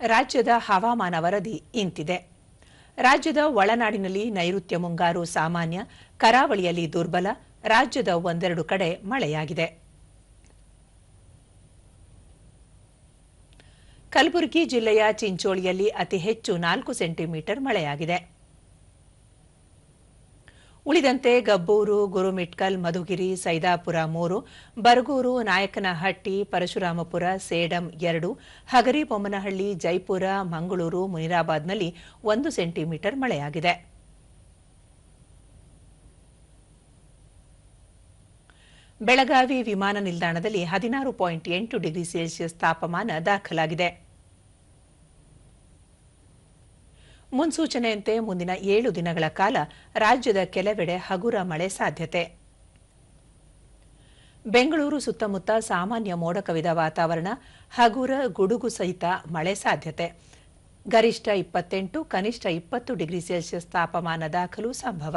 ರಾಜ್ಯದ ಹವಾಮಾನ ವರದಿ ಇಂತಿದೆ. ರಾಜ್ಯದ ಒಳನಾಡಿನಲ್ಲಿ ನೈಋತ್ಯ ಮುಂಗಾರು ಸಾಮಾನ್ಯ, ಕರಾವಳಿಯಲ್ಲಿ ದುರ್ಬಲ, ರಾಜ್ಯದ ಒಂದೆರಡು ಕಡೆ ಮಳೆಯಾಗಿದೆ. ಕಲಬುರಗಿ ಜಿಲ್ಲೆಯ ಚಿಂಚೋಳಿಯಲ್ಲಿ ಅತಿ ಹೆಚ್ಚು ನಾಲ್ಕು ಸೆಂಟಿಮೀಟರ್ ಮಳೆಯಾಗಿದೆ. ಉಳಿದಂತೆ ಗಬ್ಬೂರು, ಗುರುಮಿಟ್ಕಲ್, ಮಧುಗಿರಿ, ಸೈದಾಪುರ ಮೂರು, ಬರಗೂರು, ನಾಯಕನಹಟ್ಟಿ, ಪರಶುರಾಮಪುರ, ಸೇಡಂ ಎರಡು ಹಗರಿಬೊಮ್ಮನಹಳ್ಳಿ ಜೈಪುರ, ಮಂಗಳೂರು, ಮುನಿರಾಬಾದ್ನಲ್ಲಿ ಒಂದು ಸೆಂಟಿಮೀಟರ್ ಮಳೆಯಾಗಿದೆ. ಬೆಳಗಾವಿ ವಿಮಾನ ನಿಲ್ದಾಣದಲ್ಲಿ ಹದಿನಾರು ಪಾಯಿಂಟ್ ಎಂಟು ಡಿಗ್ರಿ ಸೆಲ್ಸಿಯಸ್ ತಾಪಮಾನ ದಾಖಲಾಗಿದೆ. ಮುನ್ಸೂಚನೆಯಂತೆ ಮುಂದಿನ ಏಳು ದಿನಗಳ ಕಾಲ ರಾಜ್ಯದ ಕೆಲವೆಡೆ ಹಗುರ ಮಳೆ ಸಾಧ್ಯತೆ. ಬೆಂಗಳೂರು ಸುತ್ತಮುತ್ತ ಸಾಮಾನ್ಯ ಮೋಡ ಕವಿದ ವಾತಾವರಣ, ಹಗುರ, ಗುಡುಗು ಸಹಿತ ಮಳೆ ಸಾಧ್ಯತೆ. ಗರಿಷ್ಠ ಇಪ್ಪತ್ತೆಂಟು, ಕನಿಷ್ಠ ಇಪ್ಪತ್ತು ಡಿಗ್ರಿ ಸೆಲ್ಸಿಯಸ್ ತಾಪಮಾನ ದಾಖಲು ಸಂಭವ.